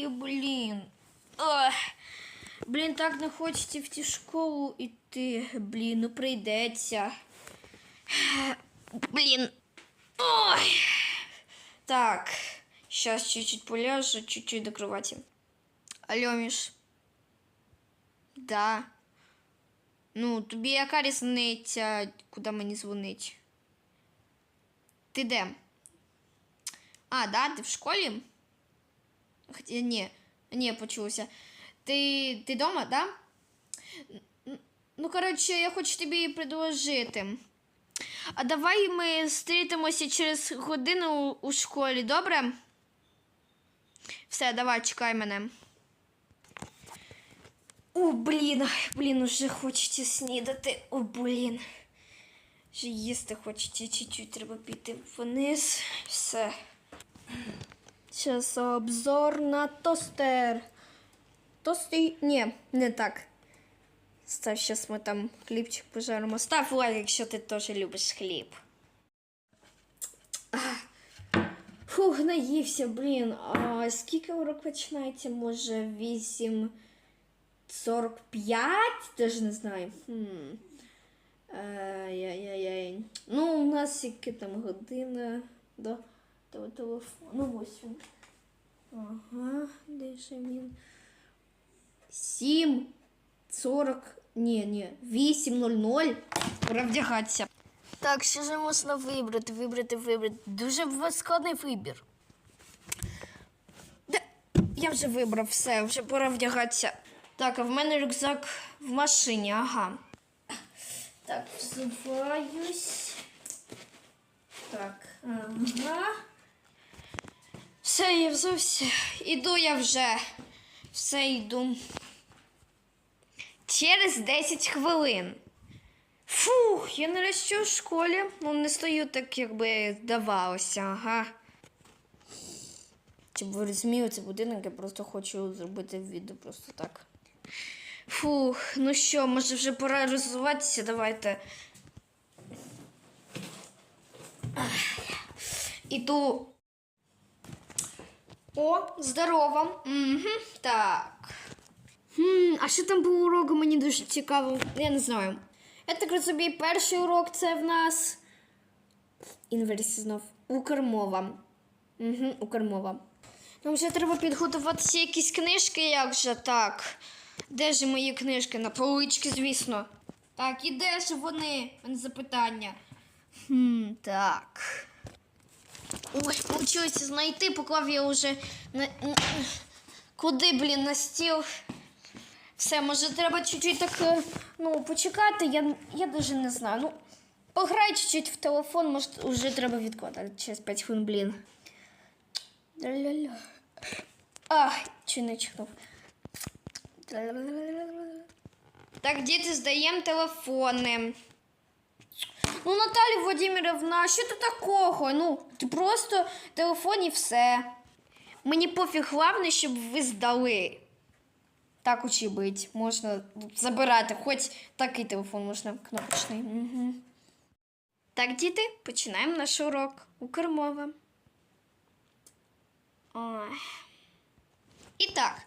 хворію, блін. Ох. Блін, так не хочеться в ті школу іти. Блін, ну прийдеться. Блін. Ой. Так. Сейчас чуть-чуть поляжу, чуть-чуть до кровати. Алло, Міш. Да. Ну, тобі яка різниця, куди мені дзвонить? Ти де? А, да, ти в школі? Ні, ні, почулося. Ти, ти дома, да? Ну, коротше, я хочу тобі предложити. А давай ми зустрітимося через годину у школі, добре? Все, давай, чекай мене. О, блін, блін, уже хочеться снідати. О, блін. Вже їсти хочеться чуть-чуть, треба піти вниз. Все. Зараз обзор на тостер. Тости. Ні, не так. Став, зараз ми там хлібчик пожаримо. Став лайк, якщо ти теж любиш хліб. Фух, наївся, блін. А скільки урок починається? Може, 8. 45? Теж не знаю. Хм. Ай-яй-яй. Ну, у нас яке там година до того телефону. Ось він. Ага, де ж він? 7, 40, ні, ні, 8.00. Пора вдягатися. Так, що ж можна вибрати, вибрати, вибрати. Дуже складний вибір. Де? Я вже вибрав все, вже пора вдягатися. Так, а в мене рюкзак в машині, ага. Так, взуваюсь. Так, ага. Все, я взувся. Іду я вже. Все йду. Через 10 хвилин. Фух, я нарешті у школі. Ну, не стою так, якби здавалося, ага. Щоб ви розуміли, це будинок, я просто хочу зробити відео просто так. Фух, ну що, може вже пора розвиватися, давайте. Іду. О, здорово. Угу, так. Хм, а що там по уроку? Мені дуже цікаво. Я не знаю. Я так розумію, перший урок це в нас. Інверсі знов. Укрмова. Угу, Укрмова. Нам вже треба підготуватися якісь книжки, як же так. Де ж мої книжки? На полички, звісно. Так, і де ж вони? Мене запитання. Хм, так. Ой, получилось знайти, поклав я вже на... Куди, блін, на стіл? Все, може, треба чуть-чуть так е, ну, почекати. Я, я даже не знаю. Ну, пограй чуть-чуть в телефон, може, вже треба відкладати через 5 хвилин, блін. Ах, чи не чихнув. Так, діти, здаємо телефони. Ну, Наталя Владимировна, що тут такого? Ну, ти просто телефон і все. Мені пофіг, головне, щоб ви здали. Так учи бить. Можна забирати, хоч такий телефон можна кнопочний. Угу. Так, діти, починаємо наш урок. Укрмова. Ой. І так,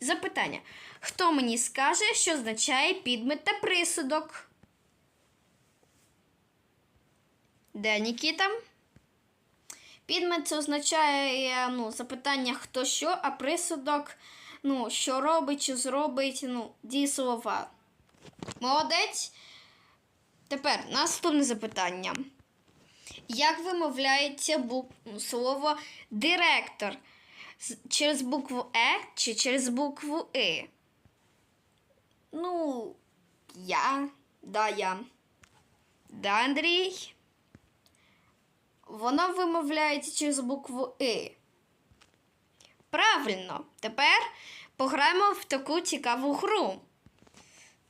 запитання. Хто мені скаже, що означає підмет та присудок? Де Нікіта? Підмет це означає ну, запитання хто що, а присудок, ну, що робить, чи зробить, ну, дієслова. Молодець. Тепер наступне запитання. Як вимовляється бук... ну, слово директор? Через букву Е чи через букву И? Ну, я, да, я. Да, Андрій. Воно вимовляється через букву И. Правильно. Тепер пограємо в таку цікаву гру.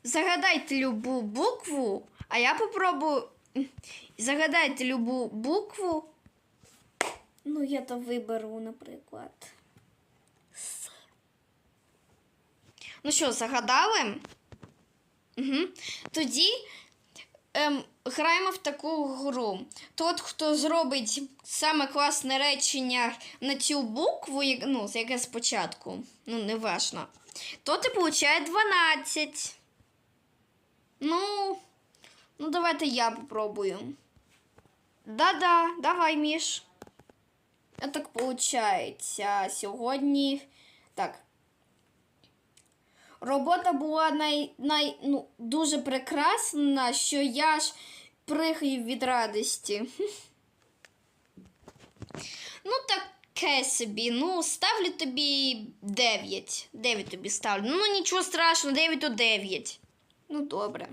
Загадайте любу букву, а я попробую. Загадайте любу букву. Ну, я то виберу, наприклад. С. Ну що, загадали? Угу. Тоді ем, граємо в таку гру. Тот, хто зробить саме класне речення на цю букву, ну, яке спочатку, ну, не важно, то ти получає 12. Ну, ну давайте я попробую. Да-да, давай, Міш. А так получається сьогодні. Так. Робота була най, най, ну, дуже прекрасна, що я ж пригаю від радості. Ну, таке собі. Ну, ставлю тобі 9. 9 тобі ставлю. Ну, нічого страшного, 9 то 9. Ну, добре.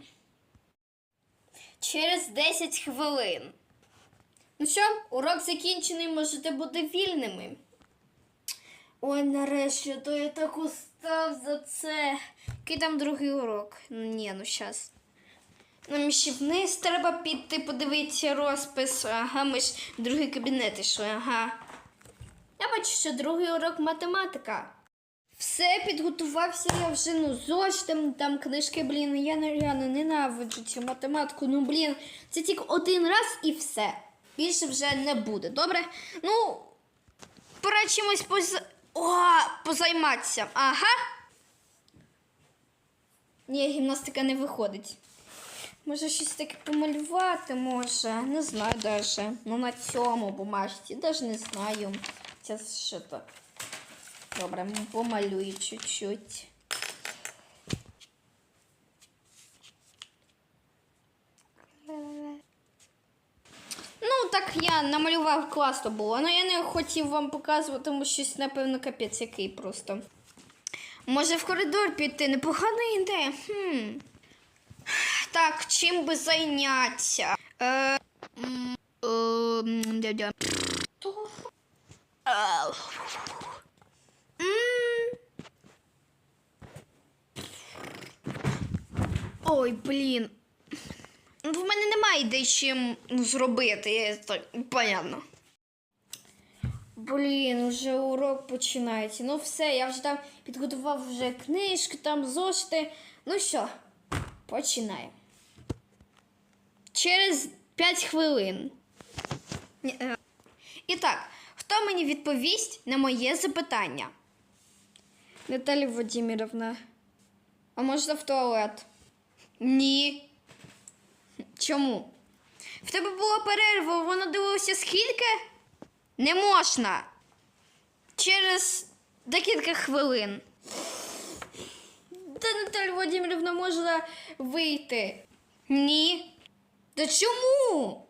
Через 10 хвилин. Ну що, урок закінчений, можете бути вільними. Ой, нарешті, то я так устав за це. Який там другий урок? Ні, ну щас. Вниз треба піти, подивитися розпис. Ага, ми ж в другий кабінет йшли, ага. Я бачу, що другий урок математика. Все, підготувався я вже, ну, зошитом, там книжки, блін, я реально ненавиджу цю математику. Ну, блін, це тільки один раз і все. Більше вже не буде, добре? Ну, пора чимось поз... О, позайматися. Ага. Ні, гімнастика не виходить. Може, щось таке помалювати може. Не знаю даже. Ну на цьому бумажці. Даже не знаю. Це що то. Добре, помалюю чуть-чуть. Ну, так я намалював класно було. але я не хотів вам показувати, тому щось, напевно, капець який просто. Може, в коридор піти? Непогана ідея. Хм. Так, чим би зайнятися? Е. Ой, блін. В мене немає ідей, чим ну, зробити. Я так, понятно. Блін, вже урок починається. Ну все, я вже там підготував вже книжки, там зошити. Ну що, починаємо. Через 5 хвилин. Е. І так, хто мені відповість на моє запитання? Наталя Владимировна. А можна в туалет? Ні. Чому? В тебе була перерва, вона дивилася скільки? Не можна. Через декілька хвилин. Та Наталя Володимирівна можна вийти. Ні. Та чому?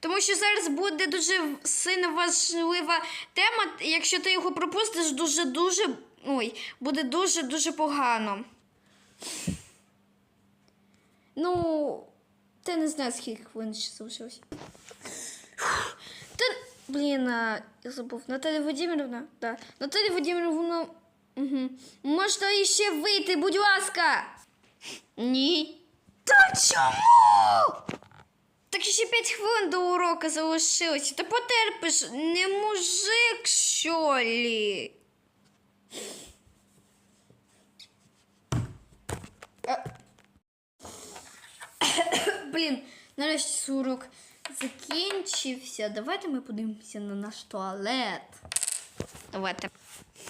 Тому що зараз буде дуже сильно важлива тема. Якщо ти його пропустиш, дуже-дуже. Ой, буде дуже-дуже погано. Ну, ти не знаю, скільки хвилин ще залишилось. Та, блін, я забув. Наталя Владимировна? Да. Наталя Владимировна, угу. можна іще вийти, будь ласка. Ні. Та чому? Так ще 5 хвилин до уроку залишилося. Та потерпиш, не мужик, що лі? Блін, нарешті урок закінчився. Давайте ми подивимося на наш туалет. Давайте.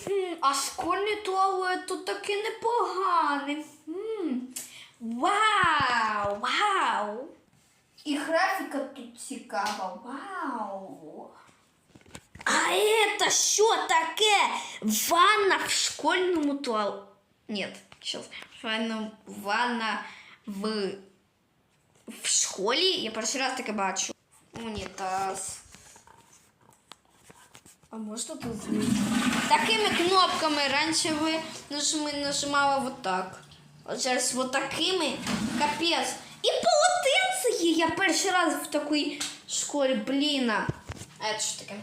Хм, а школьний туалет тут таки непоганий. Хм. Вау! Вау! І графіка тут цікава. Вау! А это що таке? Ванна в школьному туалеті. Нет, сейчас. Ванна, ванна в, в школі. Я перший раз таке бачу. Унітаз. А можна тут змінити? Такими кнопками раніше ви нажми, нажимали вот так. А зараз вот такими. Капець. І полотенце Є. Я перший раз в такій школі, блін. А це що таке?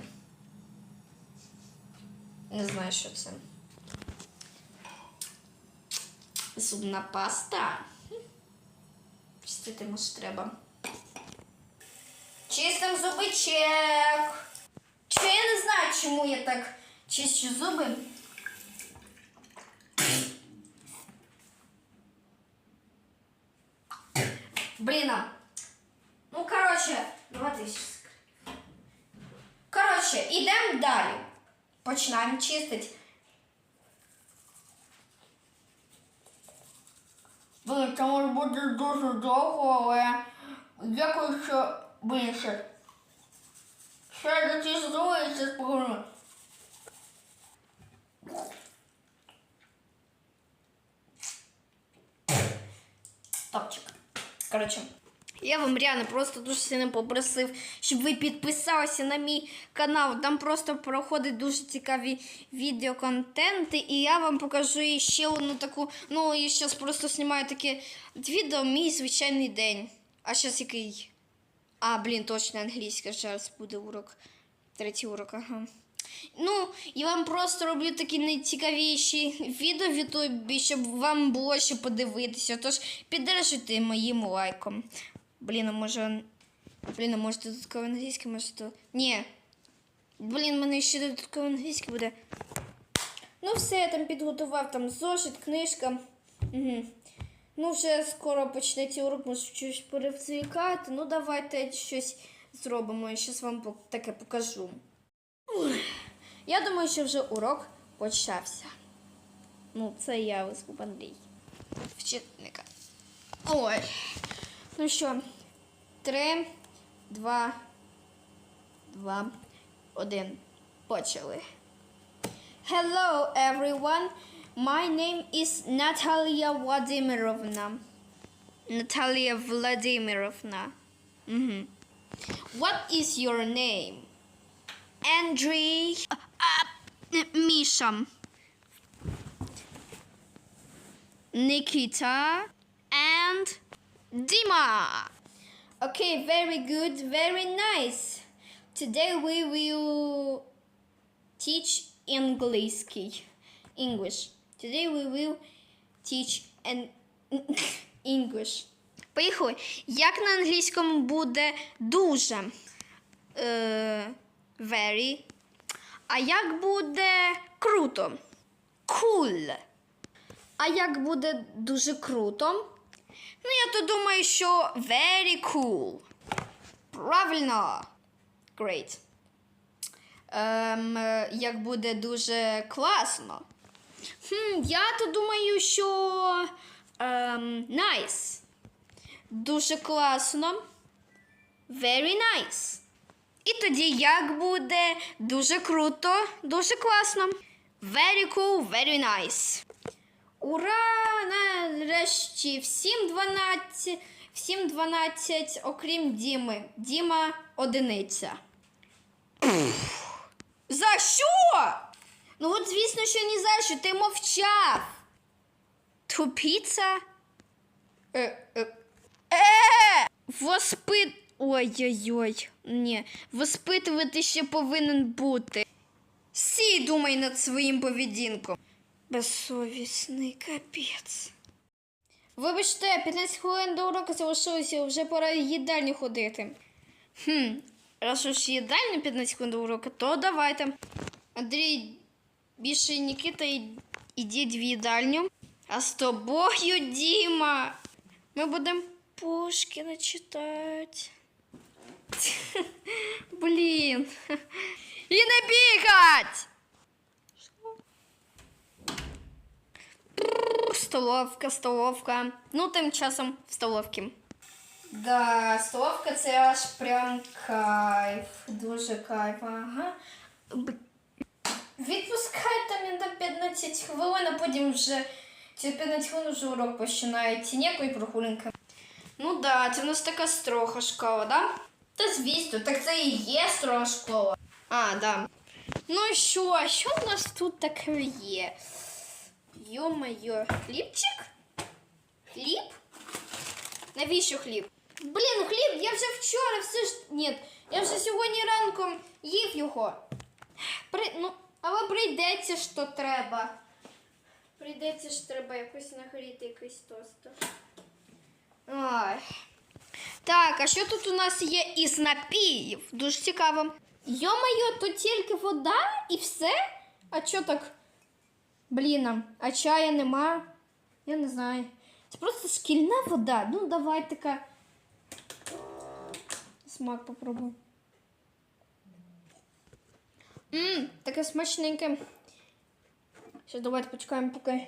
Не знаю, що це. Зубна паста. Чистити може треба. Чистим зуби чек. Чи я не знаю, чому я так чищу зуби. Блін, Ну, коротше, 2000. Коротше, ідемо далі. Починаємо чистити. Блин, це може бути дуже довго, але дякую, що більше. Ще до ці здорові, це спокійно. Топчик. Коротше. Я вам реально просто дуже сильно попросив, щоб ви підписалися на мій канал. Там просто проходять дуже цікаві відеоконтенти. І я вам покажу ще одну таку. Ну, я зараз просто знімаю таке відео мій звичайний день. А зараз який? А, блін, точно англійська зараз буде урок. Третій урок, ага. Ну, я вам просто роблю такі найцікавіші відео в Ютубі, щоб вам було що подивитися. Тож піддержуйте моїм лайком. Блін, а може. Блін, а може додатково англійське, може то. Ні. Блін, в мене ще додатково англійське буде. Ну, все, я там підготував там зошит, книжка. Угу. Ну, вже скоро почнеться урок, може щось перевзвікати. Ну, давайте щось зробимо. Я зараз вам таке покажу. Я думаю, що вже урок почався. Ну, це я виступ Андрій. Вчительника. Ой. Ну що, три, два, два, один. Почали. Hello, everyone. My name is Natalia Vladimirovna. Natalia Vladimirovna. Mhm. What is your name? Andrei. Uh, uh, Misha. Nikita. And Dima. Okay, very good, very nice. Today we will teach English. English. Today we will teach an English. Поїхали. Як на англійському буде дуже? Е, very. А як буде круто? Cool. А як буде дуже круто? Ну, я то думаю, що very cool. Правильно. Great. Ем, е, як буде дуже класно. Хм, я то думаю, що ем, nice. Дуже класно. Very nice. І тоді як буде дуже круто, дуже класно. Very cool, very nice. Ура! Нарешті всім 12, всім 12, окрім Діми. Діма одиниця. За що? Ну от звісно, що ні за що, ти мовчав. Тупіця? Е, е, е! Воспит... Ой-ой-ой. Ні. Воспитувати ще повинен бути. Сій думай над своїм поведінком. Безсовісний капець. Вибачте, 15 хвилин до уроку залишилося, вже пора в їдальню ходити. Хм, раз уж їдальню 15 хвилин до уроку, то давайте. Андрій, більше Нікіта, ідіть в їдальню. А з тобою, Діма, ми будемо Пушкіна читати. Блін. І не бігать! Столовка, столовка. Ну, тим часом в столовці. Да, столовка це аж прям кайф. Дуже кайф. Ага. Відпускай там на 15 хвилин, а потім вже ці 15 хвилин вже урок починається. Ніякої прогулянки. Ну да, це в нас така строга школа, да? Та звісно, так це і є строга школа. А, да. Ну що? Що в нас тут таке є? Йо-моє, хлібчик? Хліб? Навіщо хліб? Блін, хліб, я вже вчора все ж. Ні, я вже сьогодні ранком їв його. При... Ну, але прийдеться то треба. Прийдеться ж треба якось нагріти якийсь тост. Ой. Так, а що тут у нас є із напіїв? Дуже цікаво. Йо-моє, тут тільки вода і все? А що так? Блін, а чая нема? Я не знаю. Це просто шкільна вода. Ну, давай така. Смак попробую. Ммм, таке смачненьке. Ще давайте почекаємо, поки.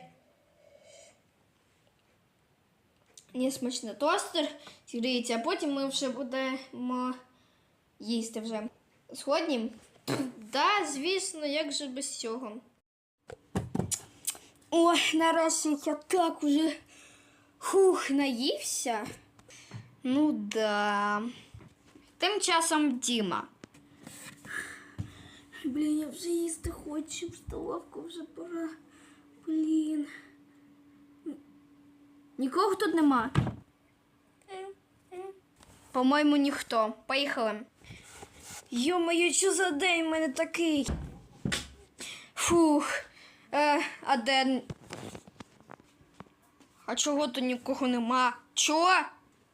Не смачно тостер зігріється, а потім ми вже будемо їсти вже. Сьогодні? Да, звісно, як же без цього. Ой, нарешті я так уже хух, наївся. Ну да. Тим часом Діма. Блін, я вже їсти хочу, в столовку вже пора. Блін. Нікого тут нема. По-моєму, ніхто. Поїхали. Йо-моє, що за день в мене такий? Фух. Е, а де. А чого тут нікого нема? Чого?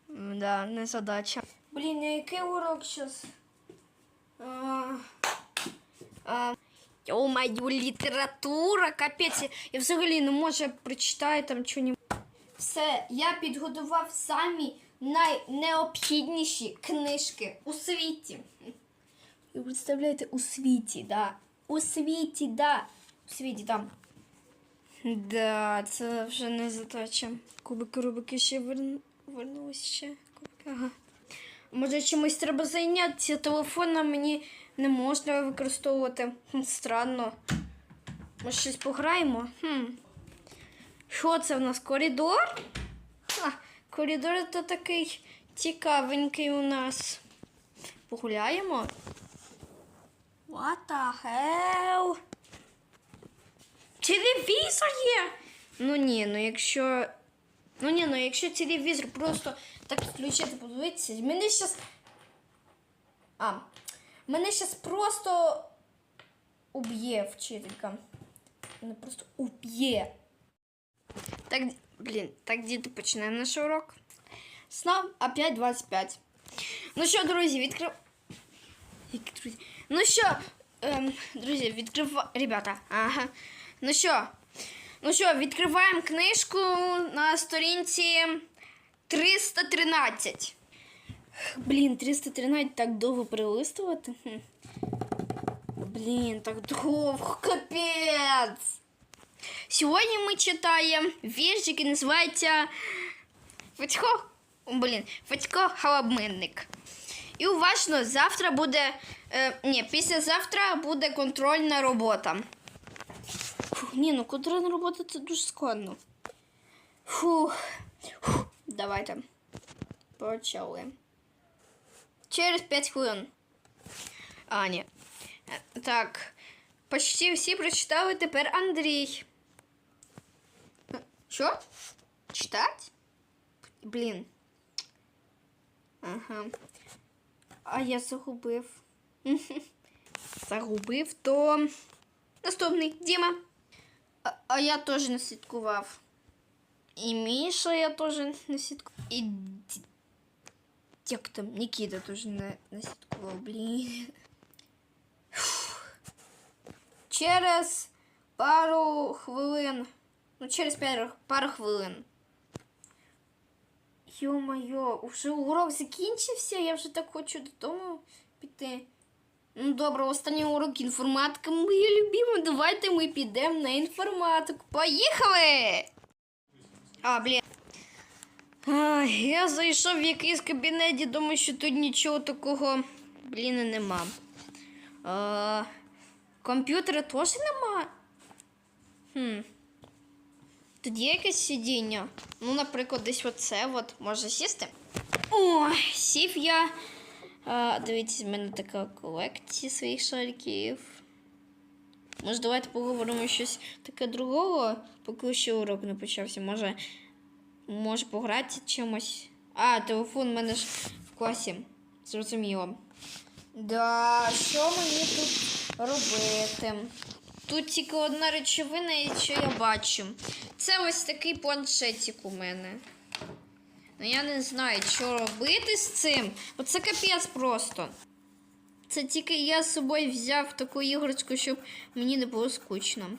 Да, не задача. Блін, а який урок зараз? А, Йо-маю, література, капець. Я взагалі не можу прочитати там чого Все, я підготував самі найнеобхідніші книжки у світі. Ви представляєте, у світі, да. У світі, да. У світі там. Да, це вже не задача. Кубики рубики ще верн... вернулись ще. Кубики, ага. Може, чимось треба зайнятися. Телефона мені не можна використовувати. Хм, странно. Може, щось пограємо? Хм. Що це в нас? Коридор? А, коридор це такий цікавенький у нас. Погуляємо? What the hell? Телевізор є. Ну ні, ну якщо. Ну ні, ну якщо телевізор просто так включити, подивитися, мене щас. А, мене щас просто уб'є вчителька. Мене просто уб'є. Так, блін, так діти починаємо наш урок. Снав опять 25. Ну що, друзі, відкрив. Які друзі? Ну що, ем, друзі, відкрива... Ребята, ага. Ну що? Ну що, відкриваємо книжку на сторінці 313. Блін, 313 так довго перелистувати. Блін, так довго, капець. Сьогодні ми читаємо вірш, який називається Федько, блін, Федько Халабминник. І уважно, завтра буде. Е, ні, післязавтра буде контрольна робота. Фух, ні, ну контрольна робота це дуже складно. Фух. Фух. Давайте. Почали. Через 5 хвилин. А, ні. Е, Так. Почти всі прочитали тепер Андрій. Е, Що? Читать? Блін. Ага. А я загубив. Загубив, то наступний Діма. А, а я теж не слідкував. І Міша я теж не слідкував. І як там Нікіта теж не, не слідкував, блін. Через пару хвилин. Ну, через пару, пару хвилин. Йо-моє, вже урок закінчився, я вже так хочу додому піти. Ну, добре, останній урок інформатика. Моя любима, давайте ми підемо на інформатику. Поїхали! А, блін. Я зайшов в якийсь кабінет і думаю, що тут нічого такого, блін, нема. А, комп'ютера теж нема. Хм. Тут є якесь сидіння. Ну, наприклад, десь оце от може сісти. О, сів я. Дивіться, в мене така колекція своїх шариків. Може, давайте поговоримо щось таке другого, поки ще урок не почався. Може, може пограти чимось. А, телефон в мене ж в класі. Зрозуміло. Да, що мені тут робити? Тут тільки одна речовина, що я бачу. Це ось такий планшетик у мене. Ну я не знаю, що робити з цим. Оце капець просто. Це тільки я з собою взяв таку іграшку, щоб мені не було скучно.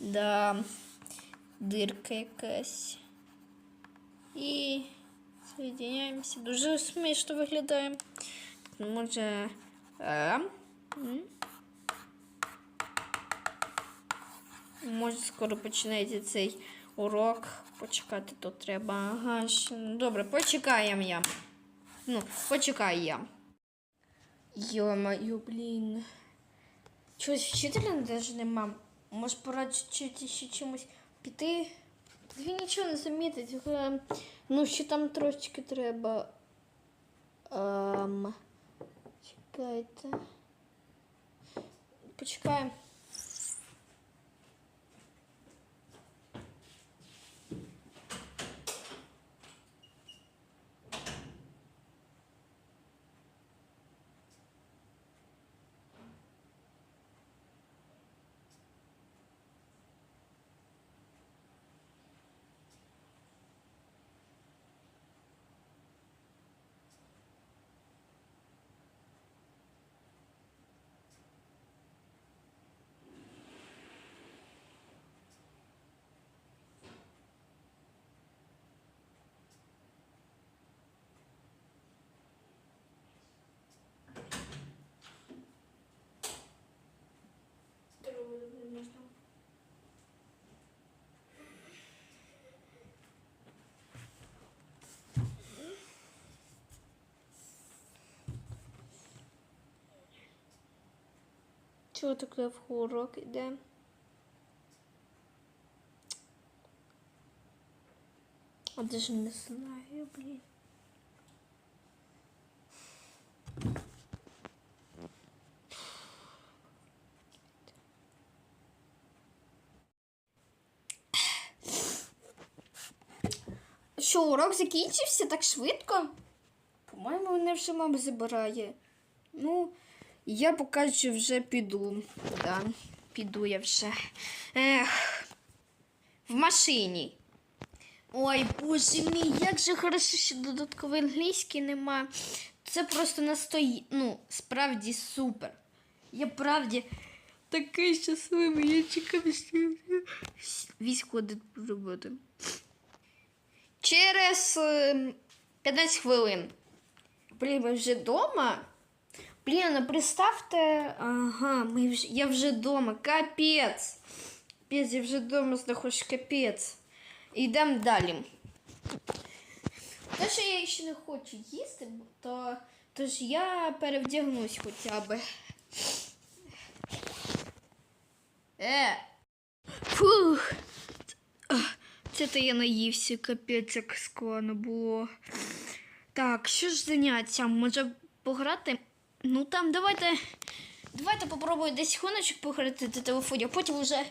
Да, дирка якась. І Соєдиняємося. Дуже смішно виглядає. Може. Е. Може, скоро починається цей урок. Почекати тут треба. Ага, Добре, почекаємо я. Ну, почекай я. Йо-моє, блін. Чогось вчителя навіть нема. Може, пора чуть ще чимось піти. Він нічого не замітить. але, Ну, ще там трошечки треба. Ем... Чекайте. Почекаємо. Чого таке в урок іде? А даже не знаю, блін. Що, урок закінчився так швидко? По-моєму, мене вже мама забирає. Ну, я поки що вже піду. Да, піду я вже. Ех, в машині. Ой, боже мій, як же хорошо, що додаткової англійський нема. Це просто настої... Ну, справді супер. Я правді такий щасливий, я чекав, що військ ходить. Через е, 15 хвилин. Блін, ми вже вдома? Блін, ну представте, ага, вже, я вже вдома. Капець. Капець, я вже вдома знаходжусь, капець. Йдемо далі. Те, що я ще не хочу їсти, то, ж я перевдягнусь хоча б. Е. Фух. Це то я наївся, капець, як складно було. Так, що ж заняття? Може пограти? Ну там давайте. Давайте попробую десь хвилиночок пограти на телефоні, а потім вже.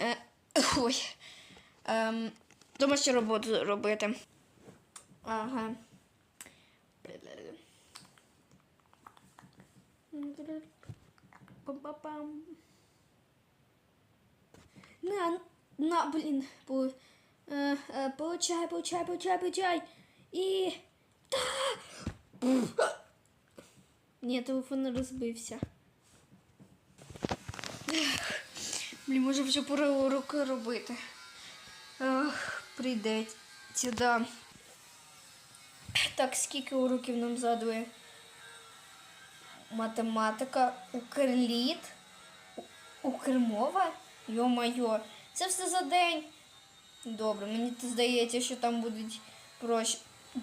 Е, ой. Ем, домашню роботу робити. Ага. На, на, блін, по, е, е, получай, получай, получай, получай. І. Та! Ні, телефон розбився. Ех, Блін, може вже пора уроки робити. Ах, прийдеться, да. Так, скільки уроків нам задує? Математика, укрліт, укрмова? Йо-майо, це все за день. Добре, мені здається, що там будуть проще,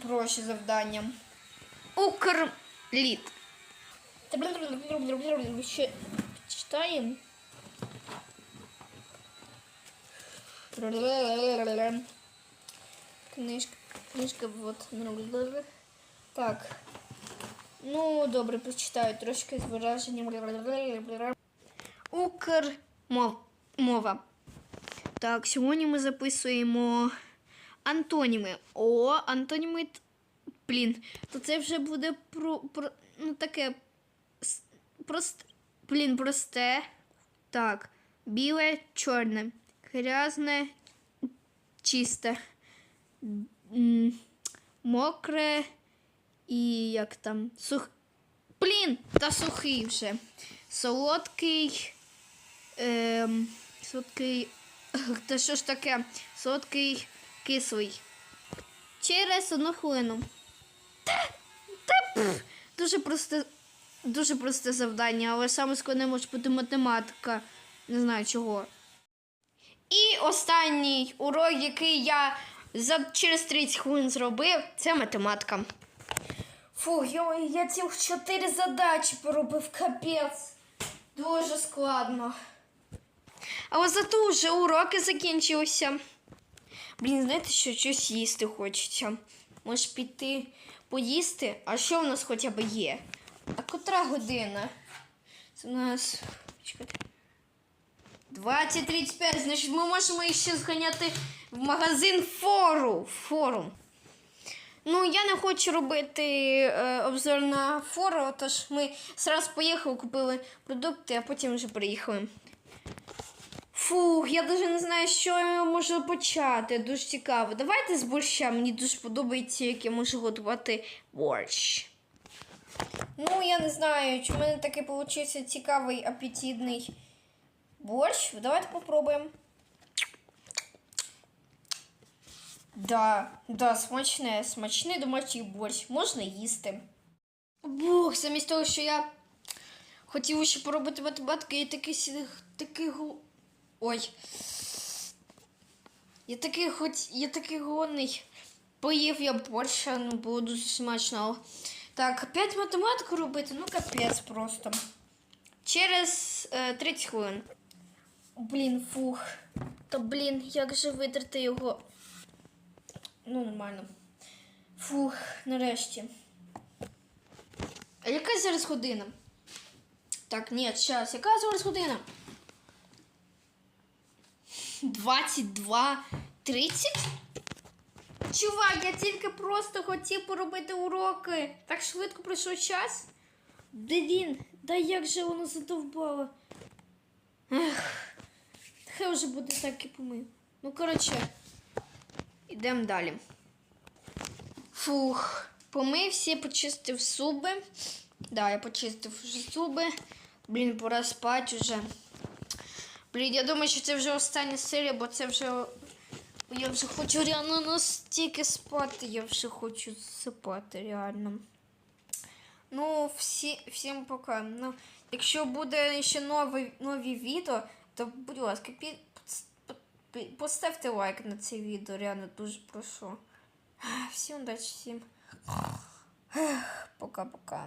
проще завдання. Укрліт. Ще читаємо. Книжка, книжка, вот. Так. Ну, добре, почитаю трошки з вираженням. Укрмова. Так, сьогодні ми записуємо антоніми. О, антоніми. Блін, то це вже буде про, про ну таке с- прост, блін, просте. Так, біле, чорне, грязне, чисте, мокре і як там сух. Блін, та сухий вже. Солодкий. Ем, солодкий. Та що ж таке? Солодкий кислий. через одну хвилину. Та, та, пф, дуже просте, дуже просте завдання, але саме складне може бути математика. Не знаю чого. І останній урок, який я за через 30 хвилин зробив, це математика. Фу, я, я цих чотири задачі поробив капець. Дуже складно. Але зато вже уроки закінчилися. Блін, знаєте, що щось їсти хочеться. Може піти поїсти? А що в нас хоча б є? А котра година? Це у нас. 20.35, значить ми можемо ще зганяти в магазин фору. форум. Ну, я не хочу робити е, обзор на фору, тож ми зразу поїхали, купили продукти, а потім вже приїхали. Фух, я навіть не знаю, що я можу почати. Дуже цікаво. Давайте з борща. Мені дуже подобається, як я можу готувати борщ. Ну, я не знаю, чи в мене такий вийшов цікавий апетитний борщ. Давайте попробуємо. Да, да, смачне, смачний домашній борщ. Можна їсти. Бог, замість того, що я хотів ще поробити математику, я такий такий. Ой. Я такий хоч я такий голодний. Поїв я борща, ну було дуже смачно. Так, опять математику робити, ну капець просто. Через е, 30 хвилин. Блін, фух. Та блін, як же видерти його. Ну, нормально. Фух, нарешті. А яка зараз година? Так, ні, зараз. Яка зараз година? 22.30? Я тільки просто хотів поробити уроки. Так швидко пройшов час. Блін, да як же воно задовбало. Ех, хай вже буде так і помив. Ну, коротше, йдемо далі. Фух, помився, почистив зуби. Да, я почистив зуби. Блін, пора спати вже. Блін, я думаю, що це вже остання серія, бо це вже. Я вже хочу реально настільки спати. Я вже хочу спати реально. Ну, всі, всім пока. Ну, якщо буде ще нові, нові відео, то, будь ласка, пі, пі- поставте лайк на це відео, реально дуже прошу. Всім удачі, всім. Пока-пока.